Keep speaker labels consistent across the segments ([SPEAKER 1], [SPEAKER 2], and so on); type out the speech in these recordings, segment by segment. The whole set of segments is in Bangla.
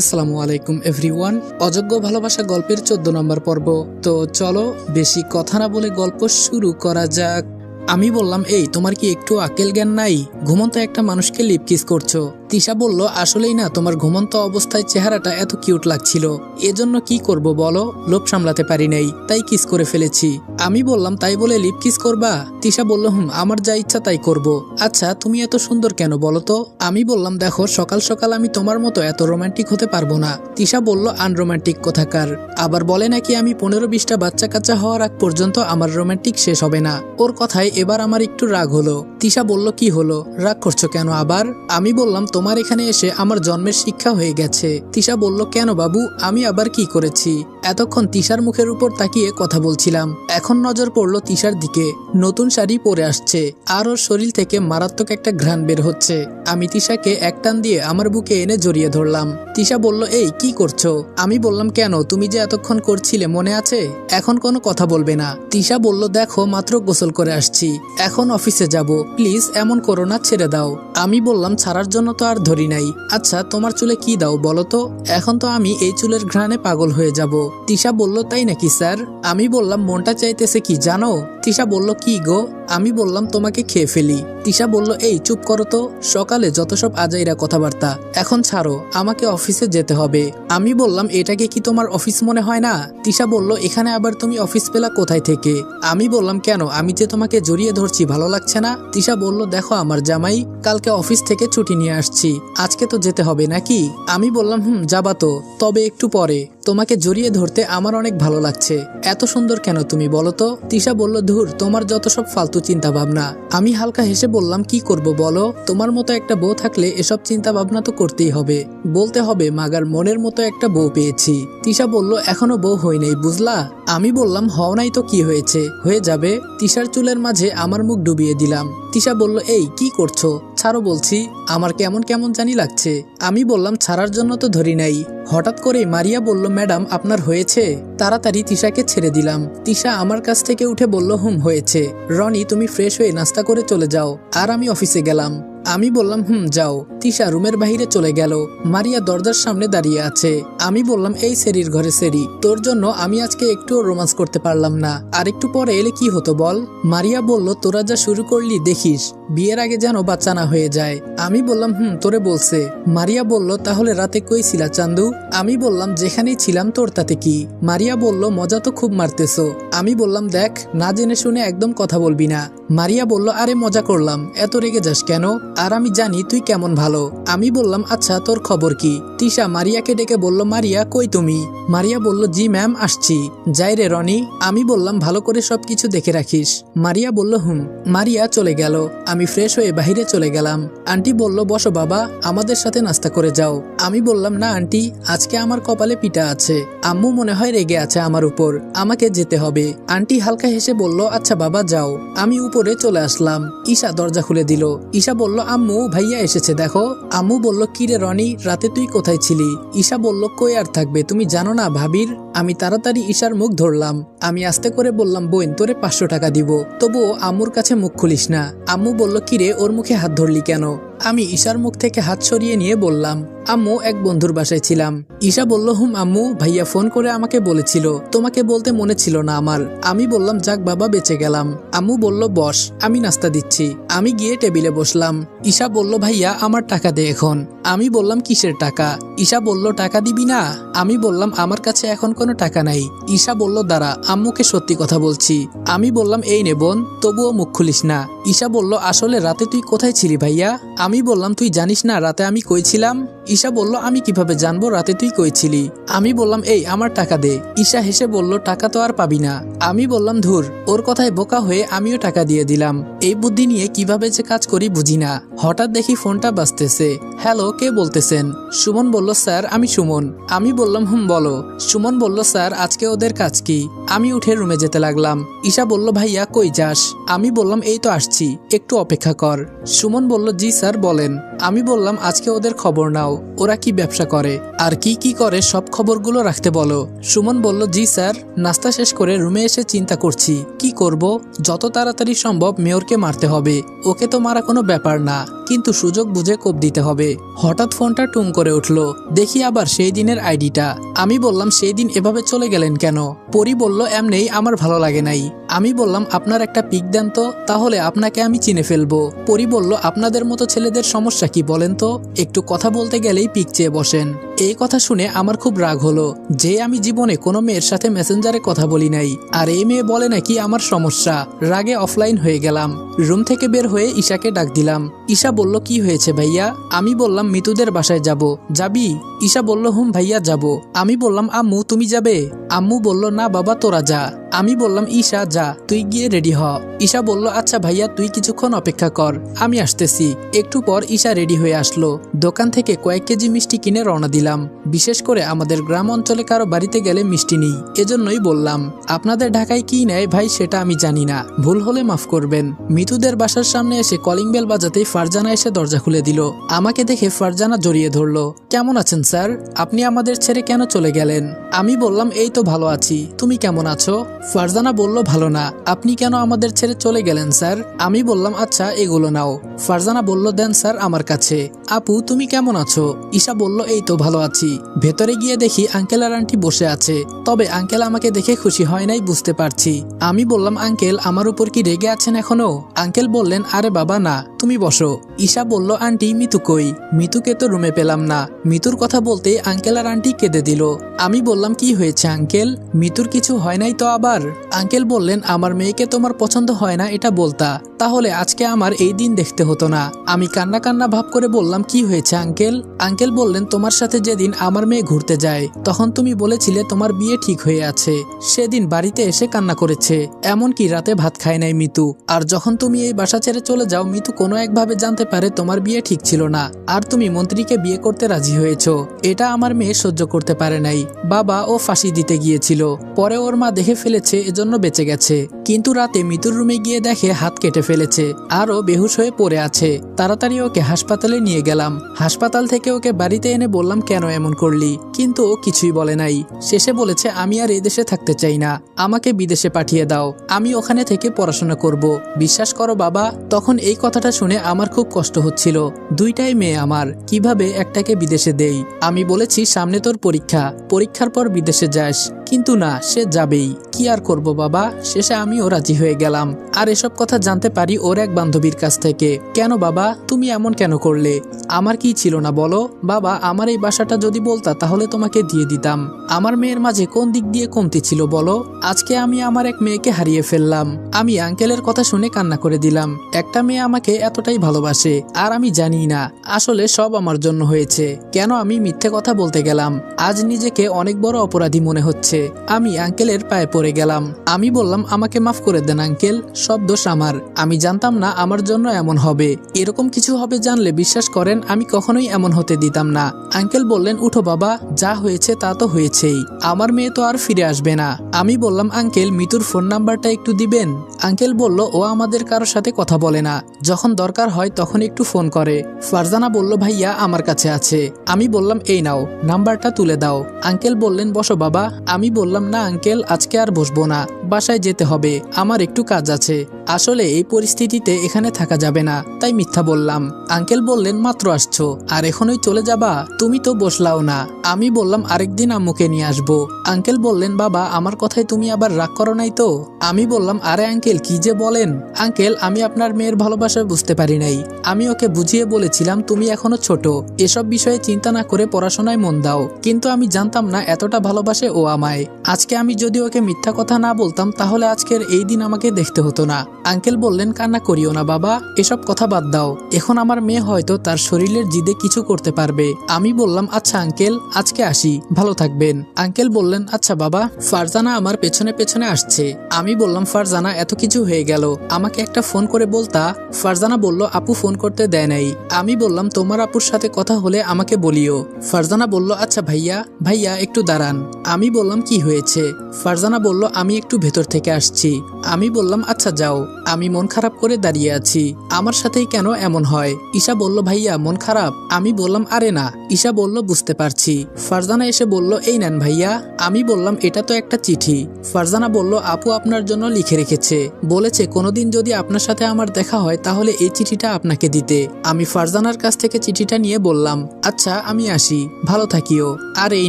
[SPEAKER 1] আসসালামু আলাইকুম এভরিওয়ান অযোগ্য ভালোবাসা গল্পের চোদ্দ নম্বর পর্ব। তো চলো, বেশি কথা না বলে গল্প শুরু করা যাক। আমি বললাম, এই, তোমার কি একটু আকেল জ্ঞান নাই? ঘুমন্ত একটা মানুষকে লিপকিস করছ। তিশা বলল, আসলেই না, তোমার ঘুমন্ত অবস্থায় চেহারাটা এত কিউট লাগছিল। এজন্য কি করব বলো? লোভ সামলাতে পারি নাই, তাই কিস করে ফেলেছি। আমি বললাম, তাই বলে লিপ কিস করবা? তিশা বলল, হুম, আমার যা ইচ্ছা তাই করব। আচ্ছা তুমি এত সুন্দর কেন বলো তো? আমি বললাম, দেখো, সকাল সকাল আমি তোমার মতো এত রোমান্টিক হতে পারব না। তিশা বলল, আনরোমান্টিক কোথাকার? আবার বলে নাকি আমি পনেরো বিশটা বাচ্চা কাচ্চা হওয়ার আগ পর্যন্ত আমার রোমান্টিক শেষ হবে না। ওর কথায় এবার আমার একটু রাগ হলো। তিশা বলল, কি হলো? রাগ করছ কেন আবার? আমি বললাম তোমার এখানে এসে আমার জন্মের শিক্ষা হয়ে গেছে। তিশা বলল, কেন বাবু? আমি আবার কি করেছি? এতক্ষণ তিশার মুখের উপর তাকিয়ে কথা বলছিলাম। এখন নজর পড়ল তিশার দিকে। নতুন শাড়ি পরে আসছে। আর ওর শরীর থেকে মারাত্মক একটা ঘ্রাণ বের হচ্ছে। আমি তিশাকে এক টান দিয়ে আমার বুকে এনে জড়িয়ে ধরলাম। তিশা বলল, এই, কি করছ? আমি বললাম, কেন? তুমি যে এতক্ষণ করছিলে মনে আছে? এখন কোনো কথা বলবে না। তিশা বলল, দেখো, মাত্র গোসল করে আসছি। এখন অফিসে যাব। প্লিজ, এমন করো না, ছেড়ে দাও। আমি বললাম, ছাড়ার জন্য তো আর ধরি নাই। আচ্ছা তোমার চুলে কি দাও বলো তো? এখন তো আমি এই চুলের ঘ্রাণে পাগল হয়ে যাব। তিশা বলল, তাই নাকি, স্যার? আমি বললাম, মনটা চাইতেছে কি জানো? তিশা বলল, কি গো? আমি বললাম, তোমাকে খেয়ে ফেলি। তিশা বলল, এই, চুপ করো তো। সকালে যত সব আজাইরা কথাবার্তা, এখন ছাড়ো। আমাকে অফিসে যেতে হবে। আমি বললাম, এটাকে কি তোমার অফিস মনে হয় না? তিশা বলল, এখানে আবার তুমি অফিস পেলা কোথায় থেকে? আমি বললাম, কেন? আমি যে তোমাকে জড়িয়ে ধরছি, ভালো লাগছে না? তিশা বলল, দেখো আমার জামাই, কালকে অফিস থেকে ছুটি নিয়ে আসছি। আজকে তো যেতে হবে নাকি? আমি বললাম, হুম, যাবা তো। তবে একটু পরে। তোমাকে জড়িয়ে ধরতে আমার অনেক ভালো লাগছে। এত সুন্দর কেন তুমি বলো তো? তিশা বলল, ধুর, তোমার যত সব ফালতু চিন্তা ভাবনা আমি হালকা হেসে বললাম, কি করব বলো? তোমার মতো একটা বউ থাকলে এসব চিন্তা ভাবনা তো করতেই হবে। বলতে হবে, মাগার মনের মতো একটা বউ পেয়েছি। তিশা বলল, এখনও বউ হয় নাই, বুঝলা? আমি বললাম, হও নাই তো, কি হয়েছে? হয়ে যাবে। তিশার চুলের মাঝে আমার মুখ ডুবিয়ে দিলাম। তিশা বলল, এই, কি করছ? ছাড়ো বলছি, আমার কেমন কেমন জানি লাগছে। আমি বললাম, ছাড়ার জন্য তো ধরি নাই। হঠাৎ করে মারিয়া বলল, ম্যাডাম, আপনার হয়েছে? তাড়াতাড়ি তিশাকে ছেড়ে দিলাম। তিশা আমার কাছ থেকে উঠে বলল, হুম, হয়েছে। রনি, তুমি ফ্রেশ হয়ে নাস্তা করে চলে যাও। আর আমি অফিসে গেলাম। আমি বললাম, হুম, যাও। তিশা রুমের বাহিরে চলে গেল। মারিয়া দরজার সামনে দাঁড়িয়ে আছে। আমি বললাম, এই সেরির ঘরে সেরি। তোর জন্য আমি আজকে একটুও রোমান্স করতে পারলাম না। আর একটু পরে এলে কি হতো বল? মারিয়া বলল, তোরা যা শুরু করলি দেখিস। বিয়ের আগে যেন বাচ্চা না হয়ে যায়। আমি বললাম, হুম, তোরে বলছে। মারিয়া বলল, তাহলে রাতে কই ছিলা চান্দু? আমি বললাম, যেখানেই ছিলাম তোর তাতে কি? মারিয়া বলল, মজা তো খুব মারতেছো। আমি বললাম, দেখ, না জেনে শুনে একদম কথা বলবি না। মারিয়া বলল, আরে, মজা করলাম। এত রেগে যাস কেন? আর আমি জানি তুই কেমন ভালো। আমি বললাম আচ্ছা তোর খবর কি? তিশা মারিয়াকে ডেকে বলল, মারিয়া, কই তুমি? মারিয়া বলল, জি ম্যাম, আসছি। যাই রে, রনি। আমি বললাম, ভালো করে সবকিছু দেখে রাখিস। মারিয়া বলল, হুম। মারিয়া চলে গেল। আমি ফ্রেশ হয়ে বাহিরে চলে গেলাম। আন্টি বলল, বসো বাবা, আমাদের সাথে নাস্তা করে যাও। আমি বললাম, না আন্টি, আজকে আমার কপালে পিঠা আছে। আম্মু মনে হয় রেগে আছে আমার উপর। আমাকে যেতে হবে। আন্টি হালকা হেসে বলল আচ্ছা বাবা, যাও। আমি উপরে চলে আসলাম। ঈশা দরজা খুলে দিল। ঈশা বলল, আম্মু, ভাইয়া এসেছে, দেখো। আম্মু বলল কিরে রনি, রাতে তুই কোথায় ছিলি? ঈশা বলল, কই আর থাকবে? তুমি জানো না ভাবির? আমি তাড়াতাড়ি ঈশার মুখ ধরলাম। আমি আস্তে করে বললাম, বোন, তোরে পাঁচশো টাকা দিব। তবুও আম্মুর কাছে মুখ খুলিস না। আম্মু বলল, কিরে, ওর মুখে হাত ধরলি কেন? আমি ঈশার মুখ থেকে হাত সরিয়ে নিয়ে বললাম আম্মু এক বন্ধুর বাসায় ছিলাম। ঈশা বলল, হুম, আম্মু, ভাইয়া ফোন করে আমাকে বলেছিল। তোমাকে বলতে মনে ছিল না আমার। আমি বললাম, যাক বাবা, বেঁচে গেলাম। আম্মু বলল, বস, আমি নাস্তা দিচ্ছি। আমি গিয়ে টেবিলে বসলাম। ঈশা বলল, ভাইয়া, আমার টাকা দে এখন। আমি বললাম, কিসের টাকা? ঈশা বলল, টাকা দিবি না। আমি বললাম, আমার কাছে এখন কোনো টাকা নাই। ঈশা বলল, দাঁড়া, আম্মুকে সত্যি কথা বলছি। আমি বললাম, এই নে বোন, তবুও মুখ খুলিস না। ঈশা বলল, আসলে রাতে তুই কোথায় ছিলি ভাইয়া? আমি বললাম, তুই জানিস না, রাতে আমি কই ছিলাম? ঈশা বলল, আমি কীভাবে জানব রাতে তুই কইছিলি আমি বললাম, এই, আমার টাকা দে। ঈশা হেসে বলল, টাকা তো আর পাবি না। আমি বললাম, ধুর, ওর কথায় বোকা হয়ে আমিও টাকা দিয়ে দিলাম। এই বুদ্ধি নিয়ে কীভাবে যে কাজ করি বুঝি না। হঠাৎ দেখি ফোনটা বাজতেছে। হ্যালো, কে বলতেছেন? সুমন বলল, স্যার, আমি সুমন। আমি বললাম, হুম, বলো। সুমন বলল, স্যার, আজকে ওদের কাজ কি? আমি উঠে রুমে যেতে লাগলাম। ঈশা বলল, ভাইয়া, কই যাস? আমি বললাম, এই তো আসছি, একটু অপেক্ষা কর। সুমন বলল, জি, স্যার, বলেন। আমি বললাম, আজকে ওদের খবর নাও। ওরা কি ব্যবসা করে? আর কি কি করে সব খবরগুলো রাখতে বলো। সুমন বলল, জি, স্যার। নাস্তা শেষ করে রুমে এসে চিন্তা করছি। কি করব? যত তাড়াতাড়ি সম্ভব মেয়রকে মারতে হবে। ওকে তো মারা কোনো ব্যাপার না। কিন্তু সুযোগ বুঝে কোপ দিতে হবে। হঠাৎ ফোনটা টুং করে উঠল। দেখি আবার সেই দিনের আইডিটা। আমি বললাম, সেই দিন এভাবে চলে গেলেন কেন? পরি বলল, এমনেই আমার ভালো লাগে নাই। আমি বললাম, আপনার একটা পিক দেন তো, তাহলে আপনাকে আমি চিনে ফেলব। পরি বলল, আপনাদের মতো ছেলেদের সমস্যা কি বলেন তো? একটু কথা বলতে গেলেই পিক চেয়ে বসেন। এই কথা শুনে আমার খুব রাগ হলো, যে আমি জীবনে কোনো মেয়ের সাথে মেসেঞ্জারে কথা বলি নাই। আর এই মেয়ে বলে নাকি আমার সমস্যা। রাগে অফলাইন হয়ে গেলাম। রুম থেকে বের হয়ে ঈশাকে ডাক দিলাম। ঈশা বলল, কি হয়েছে ভাইয়া? আমি বললাম, মিতুদের বাসায় যাব। যাবি? ঈশা বলল, হুম ভাইয়া, যাব। আমি বললাম, আম্মু, তুমি যাবে? আম্মু বলল, না বাবা, তোরা যা। আমি বললাম, ঈশা, যা, তুই গিয়ে রেডি হ। ঈশা বলল আচ্ছা ভাইয়া, তুই কিছুক্ষণ অপেক্ষা কর, আমি আসতেছি। একটু পর ঈশা রেডি হয়ে আসলো। দোকান থেকে কয়েক কেজি মিষ্টি কিনে রওনা দিলাম। বিশেষ করে আমাদের গ্রাম অঞ্চলে কারও বাড়িতে গেলে মিষ্টি নেই। এজন্যই বললাম, আপনাদের ঢাকায় কি নেয় ভাই, সেটা আমি জানি না। ভুল হলে মাফ করবেন। মিতুদের বাসার সামনে এসে কলিং বেল বাজাতেই ফারজানা এসে দরজা খুলে দিল। আমাকে দেখে ফারজানা জড়িয়ে ধরলো। কেমন আছেন, স্যার? আপনি আমাদের ছেড়ে কেন চলে গেলেন? আমি বললাম, এই তো ভালো আছি। তুমি কেমন আছো? ফারজানা বলল, ভালো না। আপনি কেন আমাদের ছেড়ে চলে গেলেন, স্যার? আমি বললাম আচ্ছা এগুলো নাও। ফারজানা বলল, দেন, স্যার, আমার কাছে। আপু, তুমি কেমন আছো? ঈশা বলল, এই তো ভালো আছি। ভেতরে গিয়ে দেখি আঙ্কেল আর আন্টি বসে আছে। তবে আঙ্কেল আমাকে দেখে খুশি হয় নাই, বুঝতে পারছি। আমি বললাম, আঙ্কেল, আমার উপর কি রেগে আছেন এখনও? আঙ্কেল বললেন, আরে বাবা, না। তুমি বসো। ঈশা বলল, আন্টি, মিতু কই? মিতুকে তো রুমে পেলাম না। মিতুর কথা বলতে আঙ্কেল আর আন্টি কেঁদে দিল। আমি বললাম, কি হয়েছে আঙ্কেল? মিতুর কিছু হয় নাই তো আবার? আঙ্কেল বললেন, আমার মেয়েকে তোমার পছন্দ হয় না, এটা বলতা। তাহলে আজকে আমার এই দিন দেখতে হতো না। আমি কান্না কান্না ভাব করে বললাম, কি হয়েছে আঙ্কেল? আঙ্কেল বললেন, তোমার সাথে যেদিন আমার মেয়ে ঘুরতে যায়, তখন তুমি বলেছিলে তোমার বিয়ে ঠিক হয়ে আছে। সেদিন বাড়িতে এসে কান্না করেছে। এমনকি রাতে ভাত খায় নাই মিতু। আর যখন তুমি এই বাসা ছেড়ে চলে যাও, মিতু কোনো একভাবে জানতে পারে তোমার বিয়ে ঠিক ছিল না। আর তুমি মন্ত্রীকে বিয়ে করতে রাজি হয়েছো। এটা আমার মেয়ে সহ্য করতে পারে নাই। বাবা ও ফাঁসি দিতে গিয়েছিল। পরে ওর মা দেখে ফেলেছে, এজন্য বেঁচে গেছে। কিন্তু রাতে মিতুর রুমে গিয়ে দেখে হাত কেটে ফেলেছে, আরও বেহুশ হয়ে পড়ে আছে। তাড়াতাড়ি ওকে হাসপাতালে নিয়ে গেলাম। হাসপাতাল থেকে ওকে বাড়িতে এনে বললাম, কেন এমন করলি? কিন্তু ও কিছুই বলে নাই। শেষে বলেছে, আমি আর এই দেশে থাকতে চাই না। আমাকে বিদেশে পাঠিয়ে দাও। আমি ওখানে থেকে পড়াশোনা করব। বিশ্বাস করো বাবা, তখন এই কথাটা শুনে আমার খুব কষ্ট হচ্ছিল। দুইটাই মেয়ে আমার। কীভাবে একটাকে বিদেশে দেই? আমি বলেছি, সামনে তোর পরীক্ষা। পরীক্ষার পর বিদেশে যাস। কিন্তু না, সে যাবেই। কি আর করব বাবা? শেষে আমিও রাজি হয়ে গেলাম। আর এসব কথা জানতে পারি ওর এক বান্ধবীর কাছ থেকে। কেন বাবা? তুমি এমন কেন করলে? আমার কি ছিল না বলো? বাবা, আমার এই বাসাটা যদি বলতা তাহলে তোমাকে দিয়ে দিতাম। আমার মেয়ের মাঝে কোন দিক দিয়ে কমতি ছিল বলো? আজকে আমি আমার এক মেয়েকে হারিয়ে ফেললাম। আমি আঙ্কেলের কথা শুনে কান্না করে দিলাম। একটা মেয়ে আমাকে এতটাই ভালোবাসে, আর আমি জানি না। আসলে সব আমার জন্য হয়েছে। কেন আমি মিথ্যে কথা বলতে গেলাম? আজ নিজেকে অনেক বড় অপরাধী মনে হচ্ছে। আমি আঙ্কেলের পায়ে পড়ে গেলাম। আমি বললাম, আমাকে মাফ করে দেন আঙ্কেল, সব দোষ আমার। আমি জানতাম না আমার জন্য এমন হবে। এরকম কিছু হবে জানলে বিশ্বাস করেন, আমি কখনোই এমন হতে দিতাম না। আঙ্কেল বললেন, উঠো বাবা, যা হয়েছে তা তো হয়েছেই। আমার মেয়ে তো আর ফিরে আসবে না। আমি বললাম, আঙ্কেল, মিতুর ফোন নাম্বারটা একটু দিবেন? আঙ্কেল বলল, ও আমাদের কারোর সাথে কথা বলে না। যখন দরকার হয় তখন একটু ফোন করে। ফারজানা বলল, ভাইয়া আমার কাছে আছে। আমি বললাম, এই নাও, নাম্বারটা তুলে দাও। আঙ্কেল বললেন, বসো বাবা, আমি বললাম না আঙ্কেল আজকে আর বসবো না। বাসায় যেতে হবে। আমার একটু কাজ আছে। আসলে এই পরিস্থিতিতে এখানে থাকা যাবে না, তাই মিথ্যা বললাম। আঙ্কেল বললেন, মাত্র আসছো। আর এখনই চলে যাবা? তুমি তো বসলাও না। আমি বললাম, আরেকদিন আম্মুকে নিয়ে আসব। আঙ্কেল বললেন, বাবা, আমার কথায় তুমি আবার রাগ করো নাই তো? আমি বললাম, আরে আঙ্কেল, কি যে বলেন? আঙ্কেল, আমি আপনার মেয়ের ভালোবাসা বুঝতে পারি নাই। আমি ওকে বুঝিয়ে বলেছিলাম, তুমি এখনও ছোট। এসব বিষয়ে চিন্তা না করে পড়াশোনায় মন দাও। কিন্তু আমি জানতাম না এতটা ভালোবাসে ও আমায়। আজকে আমি যদি ওকে মিথ্যা কথা না বলতাম, তাহলে আজকের এই দিন আমাকে দেখতে হতো না। আঙ্কেল বললেন, কান্না করিও না বাবা, এসব কথা বাদ দাও। এখন আমার মেয়ে হয়তো তার শরীরের জিদে কিছু করতে পারবে। আমি বললাম আচ্ছা আঙ্কেল, আজকে আসি, ভালো থাকবেন। আঙ্কেল বললেন আচ্ছা বাবা, ফারজানা আমার পেছনে পেছনে আসছে। আমি বললাম, ফারজানা, এত কিছু হয়ে গেল। আমাকে একটা ফোন করে বলতা। ফারজানা বলল, আপু ফোন করতে দেয় নাই। আমি বললাম, তোমার আপুর সাথে কথা হলে আমাকে বলিও। ফারজানা বলল আচ্ছা ভাইয়া ভাইয়া, একটু দাঁড়ান। আমি বললাম, কি হয়েছে? ফারজানা বলল, আমি একটু ভেতর থেকে আসছি। আমি বললাম আচ্ছা যাও। আমি মন খারাপ করে দাঁড়িয়ে আছি। আমার সাথেই কেন এমন হয়? ঈশা বলল, ভাইয়া, মন খারাপ। আমি বললাম, আরে না। ঈশা বলল, বুঝতে পারছি। ফারজানা এসে বলল, এই নেন ভাইয়া। আমি বললাম, এটা তো একটা চিঠি। ফারজানা বলল, আপু আপনার জন্য লিখে রেখেছে। বলেছে, কোনোদিন যদি আপনার সাথে আমার দেখা হয়, তাহলে এই চিঠিটা আপনাকে দিতে। আমি ফারজানার কাছ থেকে চিঠিটা নিয়ে বললাম আচ্ছা আমি আসি। ভালো থাকিও। আর এই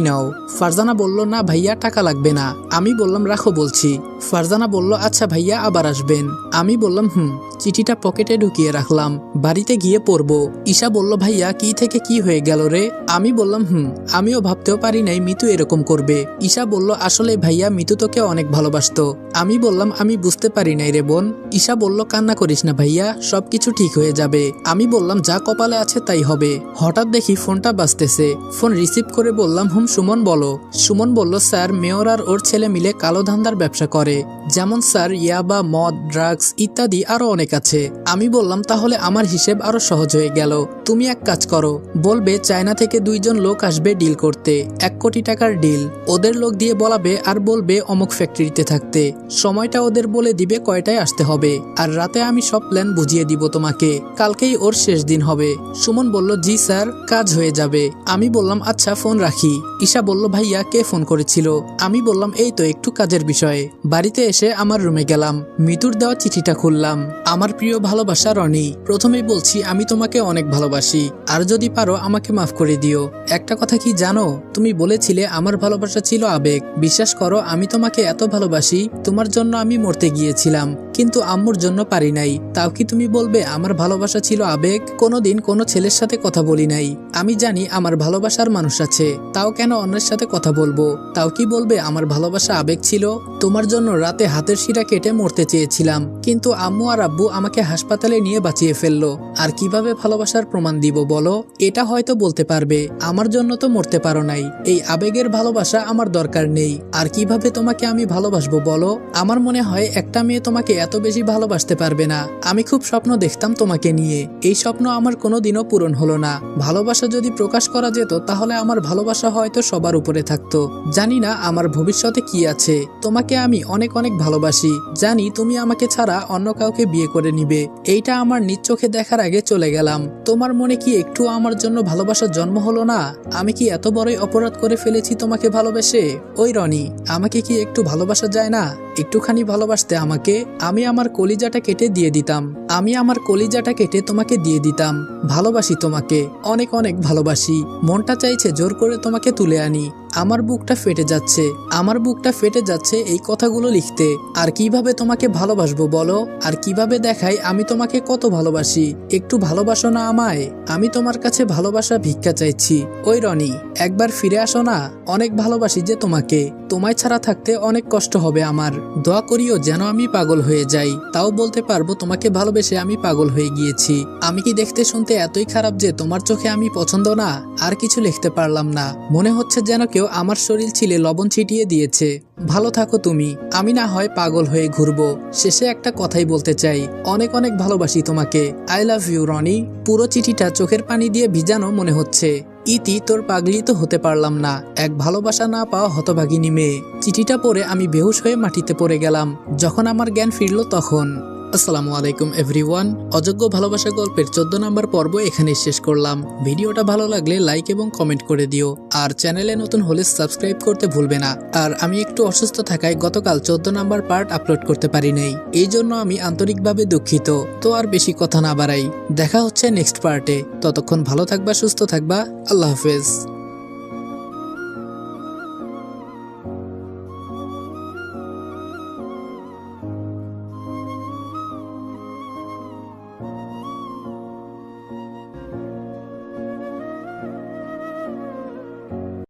[SPEAKER 1] নাও। ফারজানা বলল, না ভাইয়া, টাকা লাগবে না। আমি বললাম, রাখো, বলছি। ফারজানা বলল আচ্ছা ভাইয়া আবার আসবেন। আমি বললাম হুম। চিঠিটা পকেটে ঢুকিয়ে রাখলাম। বাড়িতে গিয়ে পড়ব। ঈশা বলল, ভাইয়া, কি থেকে কি হয়ে গেল রে? আমি বললাম, হুম, আমিও ভাবতেও পারি নাই মিতু এরকম করবে। ঈশা বলল, আসলে ভাইয়া, মিতু তোকে অনেক ভালোবাসতো। আমি বললাম, আমি বুঝতে পারি নাই রে বোন। ঈশা বলল, কান্না করিস না ভাইয়া, সবকিছু ঠিক হয়ে যাবে। আমি বললাম, যা কপালে আছে তাই হবে। হঠাৎ দেখি ফোনটা বাজতেছে। ফোন রিসিভ করে বললাম, হুম, সুমন বলো। সুমন বলল, স্যার, মেয়র আর ওর ছেলে মিলে কালো ধান্দার ব্যবসা করে। যেমন স্যার, ইয়াবা, মদ, ড্রাগস ইত্যাদি আরও অনেক আছে আমি বললাম, তাহলে আমার হিসেব আরও সহজ হয়ে গেল। তুমি এক কাজ করো, বলবে চায়না থেকে দুইজন লোক আসবে ডিল করতে, এক কোটি টাকার ডিল। ওদের লোক দিয়ে বলাবে আর বলবে অমুক ফ্যাক্টরিতে থাকতে। সময়টা ওদের বলে দিবে কয়টায় আসতে হবে। আর রাতে আমি সব প্ল্যান বুঝিয়ে দিব তোমাকে। কালকেই ওর শেষ দিন হবে। সুমন বলল, জি স্যার, কাজ হয়ে যাবে। আমি বললাম আচ্ছা ফোন রাখি। ঈশা বলল, ভাইয়া, কে ফোন করেছিল? আমি বললাম, এই তো একটু কাজের বিষয়ে। বাড়িতে এসে আমার রুমে গেলাম। মিতুর দেওয়া চিঠিটা খুললাম। আমার প্রিয় ভালোবাসা রনি, প্রথমেই বলছি আমি তোমাকে অনেক ভালোবাসি, আর যদি পারো আমাকে মাফ করে দিও। একটা কথা কি জানো? তুমি বলেছিলে আমার ভালোবাসা ছিল আবেগ। বিশ্বাস করো, আমি তোমাকে এত ভালোবাসি, তোমার জন্য আমি মরতে গিয়েছিলাম, কিন্তু আম্মুর জন্য পারি নাই। তাও কি তুমি বলবে আমার ভালোবাসা ছিল আবেগ? কোনোদিন কোনো ছেলের সাথে কথা বলি নাই। আমি জানি আমার ভালোবাসার মানুষ আছে, তাও কেন অন্যের সাথে কথা বলব? তাও কি বলবে আমার ভালোবাসা আবেগ ছিল? তোমার জন্য রাতে হাতের শিরা কেটে মরতে চেয়েছিলাম, কিন্তু আম্মু আর আব্বু আমাকে হাসপাতালে নিয়ে বাঁচিয়ে ফেলল। আর কীভাবে ভালোবাসার প্রমাণ দিব বলো? এটা হয়তো বলতে পারবে, আমার জন্য তো মরতে পারো নাই। এই আবেগের ভালোবাসা আমার দরকার নেই। আর কীভাবে তোমাকে আমি ভালোবাসবো বলো? আমার মনে হয় একটা মেয়ে তোমাকে এত বেশি ভালোবাসতে পারবে না। আমি খুব স্বপ্ন দেখতাম তোমাকে নিয়ে। এই স্বপ্ন আমার কোনোদিনও পূরণ হলো না। ভালোবাসা যদি প্রকাশ করা যেত, তাহলে আমার ভালোবাসা হয়তো সবার উপরে থাকতো। জানি না আমার ভবিষ্যতে কি আছে। তোমাকে আমি অনেক অনেক ভালোবাসি। জানি তুমি আমাকে ছাড়া অন্য কাউকে বিয়ে করে নিবে। এইটা আমার নিজ চোখে দেখার আগে চলে গেলাম। তোমার মনে কি একটু আমার জন্য ভালোবাসার জন্ম হলো না? আমি কি এত বড়ই অপরাধ করে ফেলেছি তোমাকে ভালোবেসে? ওই রনি, আমাকে কি একটু ভালোবাসা যায় না? একটুখানি ভালোবাসতে আমাকে, আমি আমার কলিজাটা কেটে দিয়ে দিতাম। আমি আমার কলিজাটা কেটে তোমাকে দিয়ে দিতাম। ভালোবাসি তোমাকে, অনেক অনেক ভালোবাসি। মনটা চাইছে জোর করে তোমাকে তুলে আনি। আমার বুকটা ফেটে যাচ্ছে। আমার বুকটা ফেটে যাচ্ছে এই কথাগুলো লিখতে। আর কীভাবে তোমাকে ভালোবাসবো বলো? আর কীভাবে দেখাই আমি তোমাকে কত ভালোবাসি? একটু ভালোবাসো না আমায়। আমি তোমার কাছে ভালোবাসা ভিক্ষা চাইছি। ওই রনি, একবার ফিরে আসো না। অনেক ভালোবাসি যে তোমাকে। তোমায় ছাড়া থাকতে অনেক কষ্ট হবে আমার। দোয়া করিও যেন আমি পাগল হয়ে যাই। তাও বলতে পারব তোমাকে ভালোবেসে আমি পাগল হয়ে গিয়েছি। আমি কি দেখতে শুনতে এতই খারাপ যে তোমার চোখে আমি পছন্দ না? আর কিছু লিখতে পারলাম না। মনে হচ্ছে যেন কেউ আমার শরীর ছিলে লবণ ছিটিয়ে দিয়েছে। ভালো থাকো তুমি। আমি না হয় পাগল হয়ে ঘুরবো। শেষে একটা কথাই বলতে চাই। অনেক অনেক ভালোবাসি তোমাকে। I love you, Rony. পুরো চিঠিটা চোখের পানি দিয়ে ভিজানো মনে হচ্ছে। ইতি তোর পাগলি তো হতে পারলাম না। এক ভালোবাসা না পাওয়া হতভাগিনী মেয়ে। চিঠিটা পড়ে আমি বেহুশ হয়ে মাটিতে পড়ে গেলাম। যখন আমার জ্ঞান ফিরল তখন। আসসালামু আলাইকুম এভরিওয়ান অযোগ্য ভালোবাসা গল্পের চোদ্দ নম্বর পর্ব এখানে শেষ করলাম। ভিডিওটা ভালো লাগলে লাইক এবং কমেন্ট করে দিও। আর চ্যানেলে নতুন হলে সাবস্ক্রাইব করতে ভুলবে না। আর আমি একটু অসুস্থ থাকায় গতকাল চোদ্দ নম্বর পার্ট আপলোড করতে পারি নাই। এই জন্য আমি আন্তরিকভাবে দুঃখিত। তো আর বেশি কথা না বাড়াই। দেখা হচ্ছে নেক্সট পার্টে ততক্ষণ ভালো থাকবা, সুস্থ থাকবা। আল্লাহ হাফেজ।